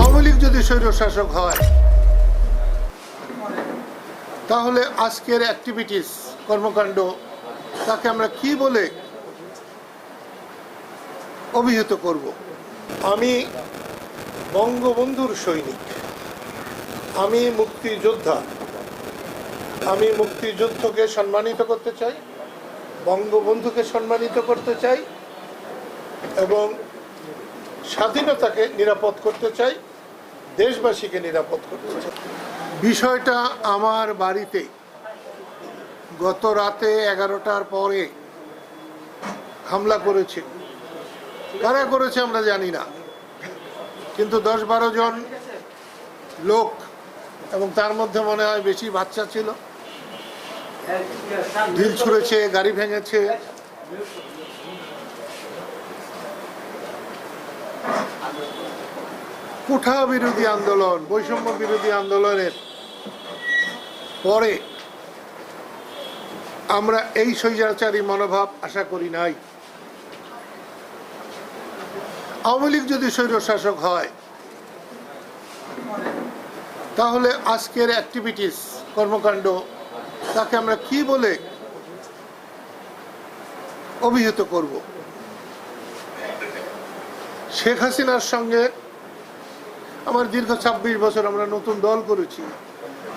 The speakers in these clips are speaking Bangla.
আওয়ামী লীগ যদি স্বৈরশাসক হয়, তাহলে আজকের অ্যাক্টিভিটিস কর্মকাণ্ড, তাকে আমরা কি বলে অভিহিত করব? আমি বঙ্গবন্ধুর সৈনিক, আমি মুক্তিযোদ্ধা, আমি মুক্তিযুদ্ধকে সম্মানিত করতে চাই, বঙ্গবন্ধুকে সম্মানিত করতে চাই এবং স্বাধীনতাকে নিরাপদ করতে চাই। দেশবাসীকে নিরাপদ করতে বিষয়টা আমার বাড়িতে গত রাতে এগারোটার পরে হামলা করেছে কারা করেছে আমরা জানি না। কিন্তু দশ বারো জন লোক এবং তার মধ্যে মনে হয় বেশি বাচ্চা ছিল। ঢিল ছুঁড়েছে, গাড়ি ভেঙেছে। কুঠা বিরোধী আন্দোলন বৈষম্য বিরোধী আন্দোলনের পরে আমরা এই স্বৈরাচারী মনোভাব আশা করি নাই। আওয়ামী লীগ যদি স্বৈরশাসক হয়, তাহলে আজকের অ্যাক্টিভিটিস কর্মকাণ্ড, তাকে আমরা কি বলে অভিহিত করব? শেখ হাসিনার সঙ্গে আমার দীর্ঘ ছাব্বিশ বছর আমরা নতুন দল করেছি,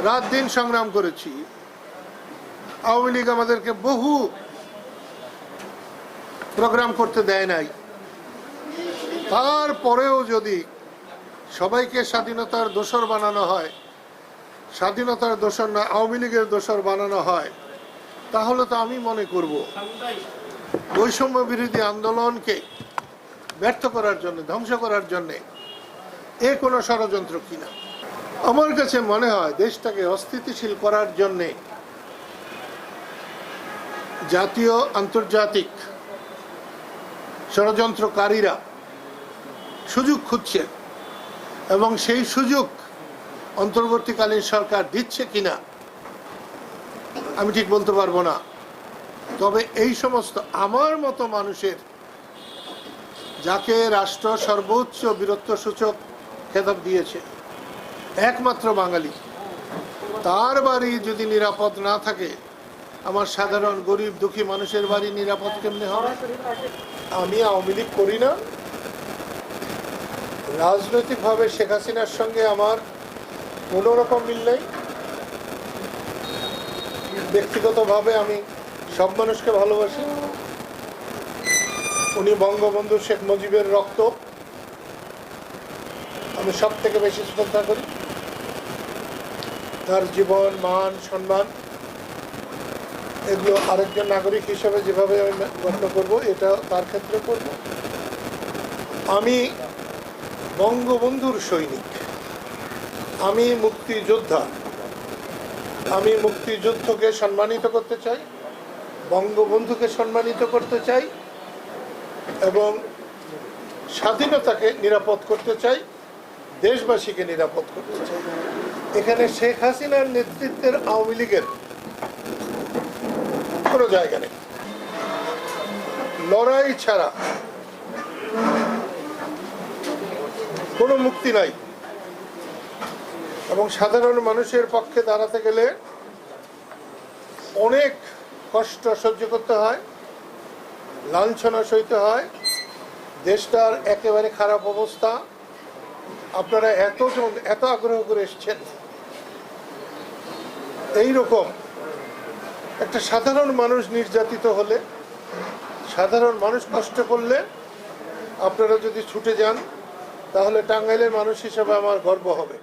রাত দিন সংগ্রাম করেছি। আওয়ামী লীগ আমাদেরকে বহু প্রোগ্রাম করতে দেয় নাই। তারপরেও যদি সবাইকে স্বাধীনতার দোষর বানানো হয়, স্বাধীনতার দোষর না, আওয়ামী লীগের দোষর বানানো হয়, তাহলে তো আমি মনে করব বৈষম্য বিরোধী আন্দোলনকে ব্যর্থ করার জন্য, ধ্বংস করার জন্যে এ কোনো ষড়যন্ত্র কিনা আমার কাছে মনে হয় দেশটাকে অস্থিতিশীল করার জন্যে জাতীয় আন্তর্জাতিক ষড়যন্ত্রকারীরা সুযোগ খুঁজছে এবং সেই সুযোগ অন্তর্বর্তীকালীন সরকার দিচ্ছে কিনা, আমি ঠিক বলতে পারব না। তবে এই সমস্ত আমার মতো মানুষের, যাকে রাষ্ট্র সর্বোচ্চ বীরত্ব সূচক খেতাব দিয়েছে। একমাত্র বাঙালি। তার বাড়ি যদি নিরাপদ না থাকে, আমার সাধারণ গরিব দুঃখী মানুষের বাড়ি নিরাপদ কেমনে হবে? আমি আওয়ামী লীগ করি না। রাজনৈতিকভাবে শেখ হাসিনার সঙ্গে আমার কোনো রকম মিল নেই। ব্যক্তিগতভাবে আমি সব মানুষকে ভালোবাসি। উনি বঙ্গবন্ধু শেখ মুজিবের রক্ত। আমি সব থেকে বেশি শ্রদ্ধা করি। তার জীবন, মান, সম্মান, এগুলো আরেকজন নাগরিক হিসেবে যেভাবে আমি গণ্য করব, এটা তার ক্ষেত্রে করব। আমি বঙ্গবন্ধুর সৈনিক। আমি মুক্তিযোদ্ধা। আমি মুক্তিযুদ্ধকে সম্মানিত করতে চাই, বঙ্গবন্ধুকে সম্মানিত করতে চাই এবং স্বাধীনতাকে নিরাপদ করতে চাই। দেশবাসীকে নিরাপদ করতে এখানে শেখ হাসিনার নেতৃত্বের আওয়ামী লীগের কোনো জায়গা নেই। লড়াই ছাড়া কোনো মুক্তি নাই। এবং সাধারণ মানুষের পক্ষে দাঁড়াতে গেলে অনেক কষ্ট সহ্য করতে হয়, লাঞ্ছনা সইতে হয়। দেশটার একেবারে খারাপ অবস্থা। আপনারা এতজন, এত আগ্রহ করে এসছেন। এই রকম একটা সাধারণ মানুষ নির্যাতিত হলে, সাধারণ মানুষ কষ্ট করলে আপনারা যদি ছুটে যান, তাহলে টাঙ্গাইলের মানুষ হিসেবে আমার গর্ব হবে।